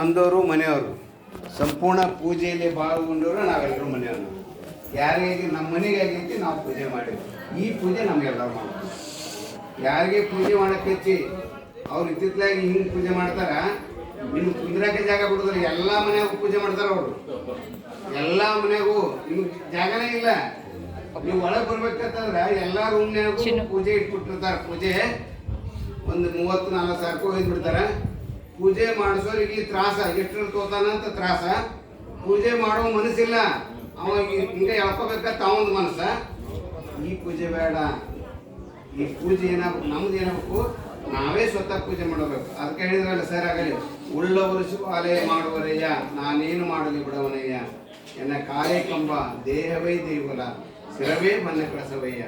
ಬಂದವರು ಮನೆಯವರು. ಸಂಪೂರ್ಣ ಪೂಜೆಯಲ್ಲಿ ಭಾಗಗೊಂಡವರು ನಾವೆಲ್ಲರೂ ಮನೆಯವರು. ಯಾರಿಗೆ ನಮ್ಮ ಮನೆಗೆ ಆಗೈತಿ ನಾವು ಪೂಜೆ ಮಾಡಿದ್ವಿ. ಈ ಪೂಜೆ ನಮಗೆಲ್ಲರೂ ಮಾಡ್ತೀವಿ. ಯಾರಿಗೆ ಪೂಜೆ ಮಾಡಕ್ಕೆ ಹಚ್ಚಿ ಅವ್ರು ಇತ್ತಿತ್ತಲಾಗಿ ಹಿಂಗೆ ಪೂಜೆ ಮಾಡ್ತಾರೆ ನಿಮ್ಗೆ ಕುಂದ್ರಕ್ಕೆ ಜಾಗ ಬಿಡೋದಿಲ್ಲ ಎಲ್ಲ ಮನೆಗೂ ಪೂಜೆ ಮಾಡ್ತಾರ ಅವರು. ಎಲ್ಲ ಮನೆಗೂ ನಿಮ್ಗೆ ಜಾಗನೇ ಇಲ್ಲ. ನೀವು ಒಳಗೆ ಬರ್ಬೇಕಂತಂದ್ರೆ ಎಲ್ಲ ರೂಮ್ನಾಗೂ ಪೂಜೆ ಇಟ್ಬಿಟ್ಟಿರ್ತಾರೆ. ಪೂಜೆ ಒಂದು ಮೂವತ್ತು ನಾಲ್ಕು ಸಾವಿರ ಒಯ್ದು ಬಿಡ್ತಾರೆ ಪೂಜೆ ಮಾಡಿಸೋರಿಗೆ ತ್ರಾಸ ಎಷ್ಟು ತೋತಾನ ಅಂತ ತ್ರಾಸ. ಪೂಜೆ ಮಾಡೋ ಮನಸ್ಸಿಲ್ಲ. ಅವ ಹಿಂಗ ಎಳ್ಕೋಬೇಕಂತ ತಾವೊಂದು ಮನಸ್ಸ. ಈ ಪೂಜೆ ಬೇಡ. ಈ ಪೂಜೆ ಏನಾಗ್ಬೇಕು, ನಮ್ದು ಏನಾಗಬೇಕು, ನಾವೇ ಸ್ವತಃ ಪೂಜೆ ಮಾಡಬೇಕು. ಅದಕ್ಕೆ ಹೇಳಿದ್ರಲ್ಲ ಸರ್ ಆಗಲಿ, ಉಳ್ಳವರು ಶಿವಾಲಯ ಮಾಡುವರಯ್ಯ, ನಾನೇನು ಮಾಡಲಿ ಬಿಡವನಯ್ಯ. ಎನ್ನ ಕಾಲೇ ದೇಹವೇ ದೇವಲ ಶಿರವೇ ಮನೆ ಕಳಸವಯ್ಯ.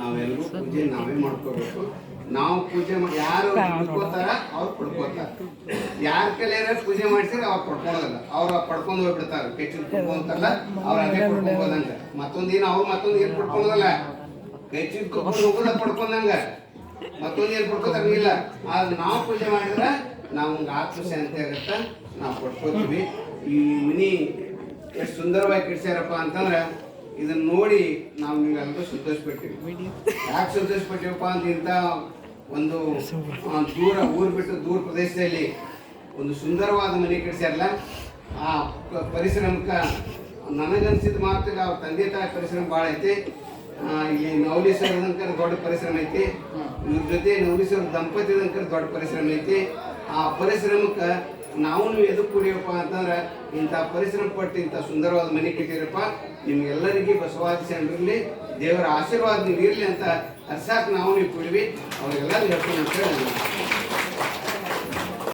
ನಾವೆಲ್ಲರೂ ಪೂಜೆ ನಾವೇ ಮಾಡ್ಕೋಬೇಕು. ನಾವು ಪೂಜೆ ಮಾಡಿ ಯಾರು ಪಡ್ಕೋತಾರ ಅವ್ರು ಪಡ್ಕೋತಾರ. ಯಾರ ಕೈಲಾರ ಪೂಜೆ ಮಾಡ್ಸಿದ್ರೆ ಅವ್ರು ಪಡ್ಕೊಳೋದಿಲ್ಲ ಅವ್ರ ಪಡ್ಕೊಂಡು ಹೋಗ್ಬಿಡ್ತಾರೆ. ಕೆಚ್ಚಿನ ಪಡ್ಕೊಂತಲ್ಲ ಅವ್ರ ಅದೇ ಪಡ್ಕೊಂಬೋದಂಗ ಮತ್ತೊಂದು ಏನು ಅವ್ರು ಮತ್ತೊಂದು ಏನು ಪಡ್ಕೊಳೋದಲ್ಲ ಕೆಚ್ಚಿನ ಕುತ್ಕೊಂಡು ಹೋಗೋದ ಪಡ್ಕೊಂಡಂಗ. ಮತ್ತೊಂದು ಏನು ಪಡ್ಕೋತಾರ ಇಲ್ಲ. ಆದ್ರೆ ನಾವು ಪೂಜೆ ಮಾಡಿದ್ರೆ ನಮ್ಗೆ ಆತ್ಮಶಾಂತಿ ಆಗತ್ತ ನಾವು ಪಡ್ಕೋತೀವಿ. ಈ ಮನಿ ಎಷ್ಟು ಸುಂದರವಾಗಿ ಕಿಡ್ಸ್ಯಾರಪ್ಪ ಅಂತಂದ್ರೆ ಇದನ್ನ ನೋಡಿ ನಾವು ನೀವೆಲ್ಲರೂ ಸಂತೋಷಪಟ್ಟಿವಿ. ಯಾಕೆ ಸಂತೋಷಪಟ್ಟಿವಪ್ಪ ಅಂತ ಇಂಥ ಒಂದು ದೂರ, ಊರು ಬಿಟ್ಟು ದೂರ ಪ್ರದೇಶದಲ್ಲಿ ಒಂದು ಸುಂದರವಾದ ಮನೆ ಕಟ್ಸ್ಯಾರಲ್ಲ, ಆ ಪರಿಶ್ರಮಕ್ಕೆ ನನಗನ್ಸಿದ ಮಾತಿಗೆ ಅವ್ರ ತಂದೆ ತಾಯಿ ಪರಿಸರ ಭಾಳ ಐತಿ. ಇಲ್ಲಿ ನವಲೀಶ್ವರದಂಕರ ದೊಡ್ಡ ಪರಿಸರ ಐತಿ ಇವ್ರ ಜೊತೆ ನವಲೀಶ್ವರ ದಂಪತಿದಂಕರ್ ದೊಡ್ಡ ಪರಿಶ್ರಮ ಐತಿ ಆ ಪರಿಶ್ರಮಕ್ಕೆ ನಾವು ಎದಕ್ಕೆ ಕುಡಿಯಪ್ಪ ಅಂತಂದ್ರೆ ಇಂಥ ಪರಿಶ್ರಮ ಪಟ್ಟು ಇಂಥ ಸುಂದರವಾದ ಮನೆ ಕಟ್ಟಿರಪ್ಪ ನಿಮ್ಗೆಲ್ಲರಿಗೆ ಬಸವಾದಿ ಶರಣರಲ್ಲಿ ದೇವರ ಆಶೀರ್ವಾದ ನೀವು ಇರಲಿ ಅಂತ ಅರ್ಸಾಕ್ ನಾವು ನೀವು ಕುಡಿವಿ ಅವ್ರಿಗೆಲ್ಲ ಹೇಳ್ತೀನಿ ಅಂತ ಹೇಳಿ